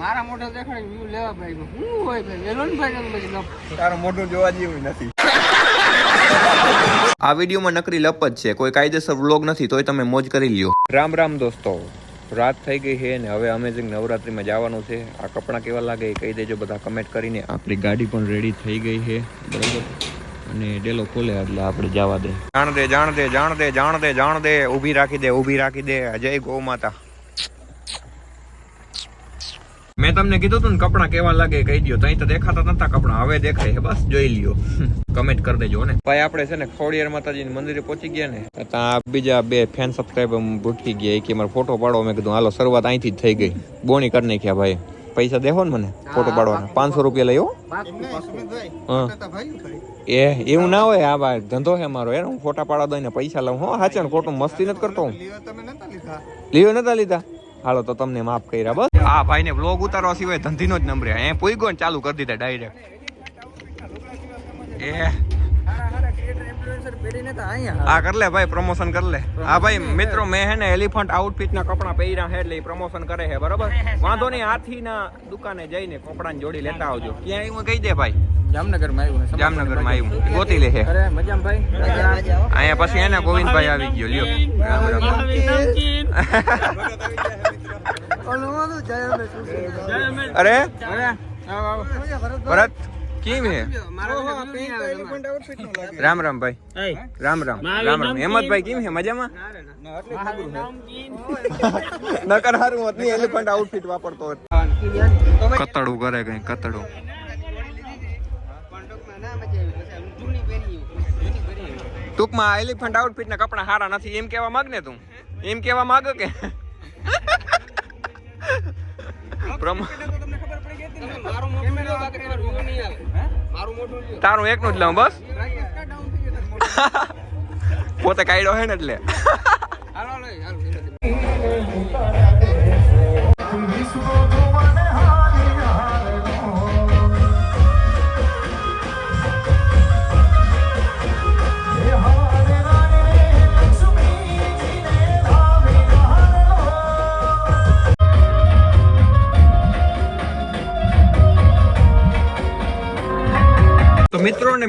મારા મોઢા દેખાડી વ્યૂ લેવા ભાઈ હું હોય ભાઈ? વેલો ભાઈ તમે પછી લપ તારું જોવા જેવું નથી. આ વિડીયોમાં નકરી લપ જ છે. કોઈ કાયદેસર વ્લોગ નથી તોય તમે મોજ કરી લ્યો. રામ રામ દોસ્તો. રાત થઈ ગઈ છે ને હવે અમેઝિંગ નવરાત્રીમાં જવાનું છે. આ કપડાં કેવા લાગે એ કહી દેજો બધા કમેન્ટ કરીને. આપણી ગાડી પણ રેડી થઈ ગઈ છે. બરાબર? અને ડેલો ખોલે એટલે આપણે જવા દે. જાણ દે જાણ દે જાણ દે જાણ દે જાણ દે. ઊભી રાખી દે ઊભી રાખી દે. જય ગૌ માતા. મેં તમને કીધું હતું ને કપડાં કેવા લાગે કહી દો અહીં તો દેખાતા નતા કપડાં. હવે દેખાય છે બસ જોઈ લ્યો. કમેન્ટ કરી દેજો ને. ભાઈ આપણે છે ને ખોડિયાર માતાજી મંદિરે પહોંચી ગયા ને ત્યાં બીજા બે ફેન સબસ્ક્રાઈબર ભૂટકી ગયા. કે મારો ફોટો પાડો. મેં કીધું હાલો શરૂઆત અહીંથી જ થઈ ગઈ. બોણી કરી નાખ્યા ભાઈ. પૈસા દેહો ને મને ફોટો પાડવાના. પાંચસો રૂપિયા લઈ એ એવું ના હોય આ ભાઈ ધંધો છે મારો. એને હું ફોટા પાડવા દઉં ને પૈસા લઉં. હો હાચે ને ખોટું મસ્તી નથી કરતો હું. લીધો? નતા લીધા. હાલો તો તમને માફ કર્યા બસ. આ ભાઈ ને બ્લોગ ઉતારવા સિવાય ધંધીનો જ નંબર એ પૂઈ ને ચાલુ કરી દીધા ડાયરેક્ટ એ. આ કર લે ભાઈ પ્રમોશન કર લે. હા ભાઈ મિત્રો મેં હે ને એલિફન્ટ આઉટફિટ ના કપડા પહેર્યા છે એટલે પ્રમોશન કરે છે બરોબર? વાંધો નહીં હાથી ના દુકાને જઈને કપડાને જોડી લેતા આવજો. ક્યાં એવું કહી દે ભાઈ. જામનગરમાં આવ્યું છે. જામનગર આવ્યું ગોતી લે છે અરે મજામાં ભાઈ? અહીંયા પછી એને ગોવિંદભાઈ આવી ગયો લ્યો. રામ રામ. અરે. ભરત કેમ હે? મારા ઘરે view નહીં આવે તમારે. રામ રામ ભાઈ. રામ રામ. રામ રામ. હેમંતભાઈ કેમ હે? મજામાં? નકર હારું એલિફન્ટ આઉટફિટ વાપરતો કતડું કરે કઈ કતડું. ટૂંકમાં એલિફન્ટ આઉટફિટના કપડાં કપડા સારા નથી. એમ કેવા માંગ ને તું? એમ કહેવા માંગ કે. તારું એકનું જ લઉં બસ. પોતે કાયડો હે ને એટલે.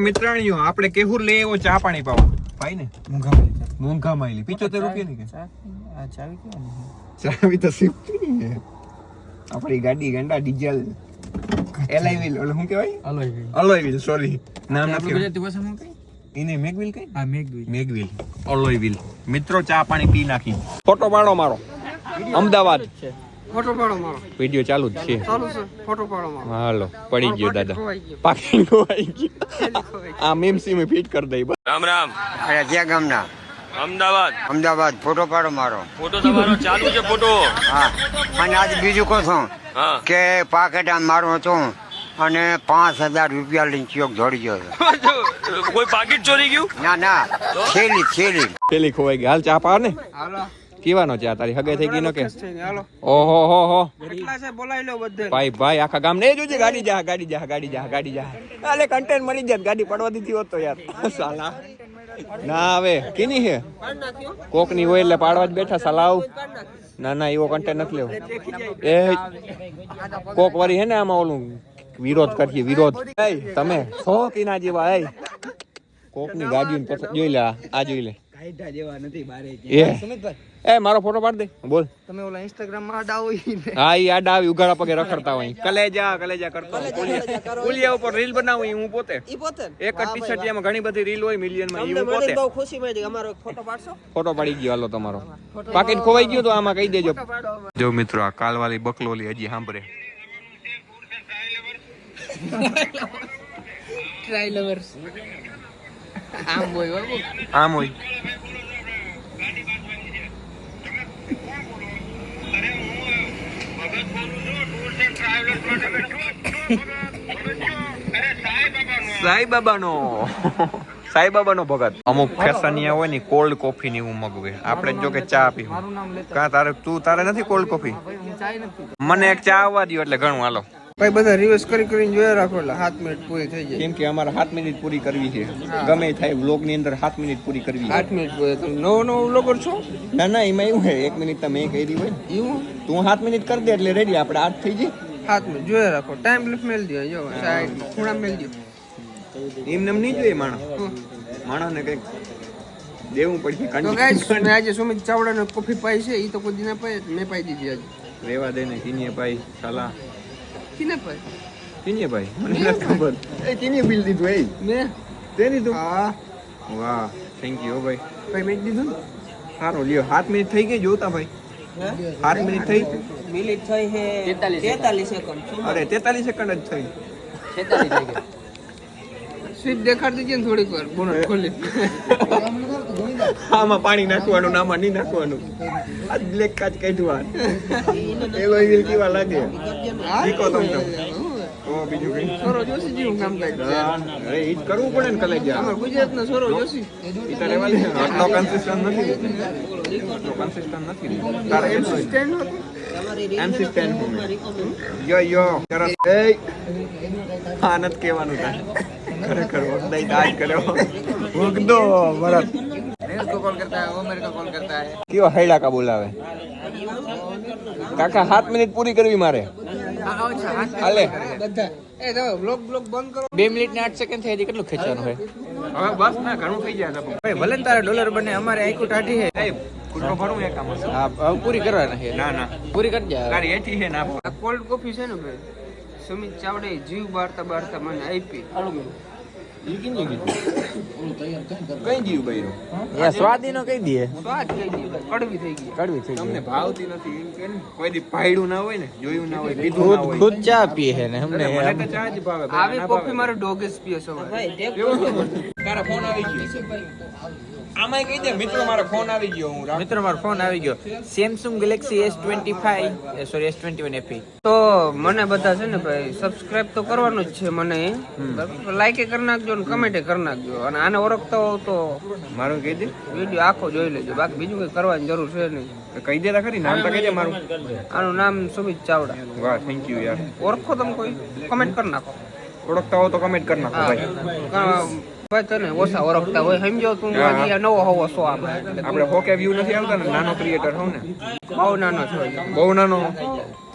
મિત્રાણીઓ આપણે કેહુર લઈ આવ્યો ચા પાણી પાવા. ભાઈ ને મૂંઘા માયલી પિચોતેર રૂપિયા ની કે? ચાવી તો શિફ્ટ આપણી ગાડી ગંડા ડીઝલ એલઆઈ વ્હીલ ઓલું શું કહેવાય? ભાઈ. અલોય સોરી નામ નથી ગુજરાતી ભાષામાં કઈ? એને મેગ વ્હીલ કઈ? હા, મેગવિલ મેગ વ્હીલ અલોય વ્હીલ મિત્રો ચા પાણી પી નાખી ફોટો પાડો મારો. અમદાવાદ. ફોટો પાડો મારો. વિડિયો ચાલુ જ છે. ચાલુ છે? ફોટો પાડો મારો. હાલો. પડી ગયો દાદા. પાકી ખોવાઈ ગયો. આ મેમ સીમે ફિટ કરી દઈ રામ રામ. અરે ક્યાં ગામના? અમદાવાદ. અમદાવાદ. ફોટો પાડો મારો. ફોટો તમારો ચાલુ છે ફોટો. હા. અને આજ બીજું કહું છું? કે પાકેટ મારો હતો. અને પાંચ હજાર રૂપિયા લઈને ચોક જોડી ગયો કોઈ પાકીટ ચોરી ગયું? ના ના. થેલી થેલી. પેલી ખોવાઈ ગઈ. હાલ ચા પાડ ને. હાલો. કેવાનો આ તારી હગે થઈ ગઈ નો કે? ઓહો હો હો. કેટલા છે? બોલાવી લો બધે. ભાઈ ભાઈ આખા ગામ ને જોજે ગાડી જા ગાડી જા ગાડી જા ગાડી જા. અલે કન્ટેન્ટ મળી જાય ગાડી પડવા દીધી હોત તો યાર. સાલા. ના હવે કેની હે? કોકની હોય એટલે પાડવા જ બેઠા સલાવ ના ના એવો કન્ટેન્ટ નથી લેવો. એ કોક વારી હે ને આમાં ઓલું વિરોધ કરીએ વિરોધ. તમે સો કિના જેવા એય કોકની ગાડી જોઈ લે આ જોઈ લે. કાયદા જેવા નથી બારે એ. એ મારો ફોટો પાડ દે. બોલ. તમે ઓલા ઇન્સ્ટાગ્રામમાં આડા હોય હા ઈ આડા આવી ઉઘાડા પગે રખડતા હોય. કલેજા. કલેજા કરતો પુલિયા ઉપર રીલ બનાવું હું પોતે. ઈ પોતે એક જ ટી શર્ટ એમાં ઘણી બધી રીલ હોય મિલિયનમાં ઈ પોતે. બહુ ખુશી મળી. અમારો ફોટો પાડશો? ફોટો પાડી ગયો હાલો તમારો. પાકીટ ખોવાઈ ગયું તો આમાં કહી દેજો. જો મિત્રો આ કાલવાલી બકલોલી હજી સાંભળે. ટ્રાયલર્સ આમ હોય આમ હોય સાઈ બાબાનો સાઈ બાબાનો ભગત. અમુક ફેશનિયા હોય ને કોલ્ડ કોફી ની હું મગવે આપણે જો કે ચા પીવું મારું નામ લેતા. કા તારે તું તારે નથી કોલ્ડ કોફી મને એક ચા આવવા દો એટલે ઘણું હાલો. ભાઈ બધા રિવર્સ કરી કરીને જોયા રાખો એટલે સાત મિનિટ પૂરી થઈ જાય. કેમ કે અમારે સાત મિનિટ પૂરી કરવી છે. ગમે થાય બ્લોગની અંદર સાત મિનિટ પૂરી કરવી સાત મિનિટ પૂરી. તમે નવો નવો બ્લોગર છો? ના ના એમાં એવું છે એક મિનિટ તમે કરી હોય. એવું? તું સાત મિનિટ કરી દે એટલે રેડી આપણે આઠ થઈ જાય. મિનિટ જોયા રાખો. ટાઈમ લિફ્ટ મેલ દો જો સાઈડ ખૂણા મેલ દો એમને એમ નહીં જોઈએ માણસ. માણસને કંઈક દેવું પડશે તો ગાઈસ મેં આજે સુમિત ચાવડાનો કોફી પાઈ છે એ તો કોઈ દી ના પાઈ મેં પાઈ દીધી આજે. રેવા દે ને કિનીએ પાઈ સાલા. કિને પાઈ કિનીએ ભાઈ મને નથી ખબર એ કિનીએ બિલ દીધું એ મેં તે દીધું હા વાહ થેન્ક યુ ભાઈ ભાઈ મેં દીધું ને સારું લ્યો સાત મિનિટ થઈ ગઈ જોતા ભાઈ સાત મિનિટ થઈ મિનિટ થઈ હે તેતાલીસ સેકન્ડ અરે તેતાલીસ સેકન્ડ જ થઈ સ્વીટ દેખાડતી છે ને થોડીક વાર બોનટ ખોલી આમાં પાણી નાખવાનું ને આમાં નહીં નાખવાનું. આ બ્લેક કાચ કાઢવા એવો એવી કેવા લાગે? શીખો તમને બીજું કઈ? સોરો જોશી જેવું કામ અરે ઈ કરવું પડે ને કલેજા. અમાર ગુજરાતનો સોરો જોશી. ઈ તારે વાલે આટલો કન્સિસ્ટન્ટ નથી. આટલો કન્સિસ્ટન્ટ નથી. તારે કેટલું સ્ટેન્ડ હતું કન્સિસ્ટન્ટ હું. યો યો સરસ. એ આનંદ કહેવાનું તારે. ખરેખર વખદાઈ દાજ કર્યો. વખદો ભરત કયો હૈડાકા બોલાવે? કાકા સાત મિનિટ પૂરી કરવી મારે. હાલે. બધા એ તમે બ્લોગ બ્લોગ બંધ કરો. બે મિનિટ ને આઠ સેકન્ડ થઈ કેટલું ખેંચવાનું હોય? હવે બસ ના ઘણું થઈ જાય ભાઈ ભલે ને ડોલર બને અમારે આઈકુ ટાઢી હે. પૂરી કરવાના છે ના ના. પૂરી કરી દે તારી છે ના કોલ્ડ કોફી છે ને ભાઈ સુમિત ચાવડે જીવ બારતા બારતા મને આપી. કઈ જીવ બૈરો એ સ્વાદી નો કઈ દીએ? સ્વાદ કઈ દી કડવી થઈ ગઈ. કડવી થઈ તમને ગઈ ભાવતી નથી એમ કે કોઈ દી પાયડું ના હોય ને જોયું ના હોય પીધું ના હોય. ખુદ ચા પીએ છે ને અમને મને તો ચા જ ભાવે આવી ના કોફી મારો ડોગેસ પીએ સવારે એવું છે? તારા ફોન આવી ગયો. આમાંય કહી દે મિત્રો મારો ફોન આવી ગયો હું મિત્રો મારો ફોન આવી ગયો. Samsung Galaxy S twenty five sorry S twenty one FE તો મને બધા છે ને ભાઈ સબસ્ક્રાઇબ તો કરવાનું જ છે મને. લાઈકે કરી નાખજો ને કમેન્ટ કરી નાખજો. અને આને ઓળખતા હોવ તો મારું કહી દે. વીડિયો આખો જોઈ લેજો. બાકી બીજું કઈ કરવાની જરૂર છે નહીં. કહી દેતા ખરી નામ તો કહી દે મારું. આનું નામ સુમિત ચાવડા. વાહ થેન્ક યુ યાર. ઓળખો તમે કોઈ? કમેન્ટ કરી નાખો. ઓળખતા હો તો કમેન્ટ કરી નાખો ભાઈ. તને ઓછા ઓળખતા હોય સમજો તું નવો હોવો સો આપણે આપણે હોકે વ્યૂ નથી આવતા ને? નાનો ક્રિએટર હોઉં ને? બહુ નાનો છો બહુ નાનો?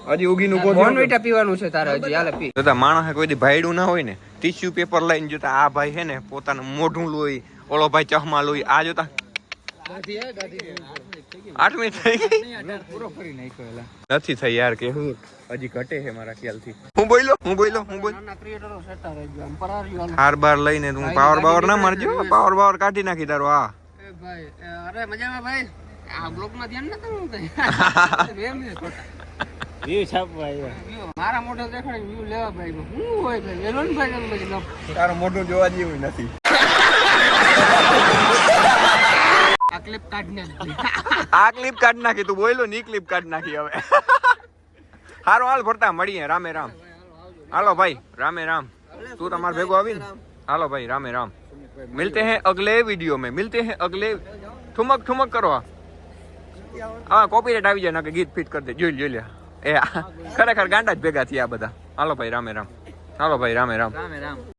હજી ઉગીનું બોધ બોર્નવિટા પીવાનું છે તારે હજી હાલે પી. જોતા માણસે કોઈ દી ભાઈડું ના હોય ને ટીશ્યુ પેપર લઈને જોતા આ ભાઈ હે ને પોતાનું મોઢું લોહી ઓલો ભાઈ ચશ્મા લોહી આ જોતા આઠ મિનિટ થઈ નથી થઈ યાર કે હું? હજી ઘટે છે મારા ખ્યાલથી. હું બોલ્યો? હું બોલ્યો? હું હાર બાર લઈને તું પાવર બાવર ના મારજો પાવર બાવર કાઢી નાખી તારો આ ભાઈ અરે મજામાં ભાઈ? આ બ્લોકમાં ધ્યાન નતું હું કઈ એમ ને ખોટા. વ્યૂ છાપવા આવ્યો. મારા મોઢા દેખાડે વ્યૂ લેવા ભાઈ હું હોય ભાઈ? તારું મોઢું જોવા જેવું નથી. ક્લિપ કાઢ નાખ આ ક્લિપ કાઢી નાખી તું બોલ્યો ની ક્લિપ કાઢી નાખી હવે હારો હાલ ભરતા મળીએ રામે રામ હાલો ભાઈ રામે રામ તું તમારે ભેગો આવી ને હાલો ભાઈ રામે રામ મિલતે हैं अगले वीडियो में मिलते हैं अगले ठुमक ठुमक કરો આ હા કોપીરાઇટ આવી જાય ના કે ગીત ફિટ કરી દે જોઈ લે, જોઈ લે એ આ, ખરેખર ગાંડા જ ભેગા થયા આ બધા હાલો ભાઈ રામે રામ હાલો ભાઈ રામે રામ રામે રામ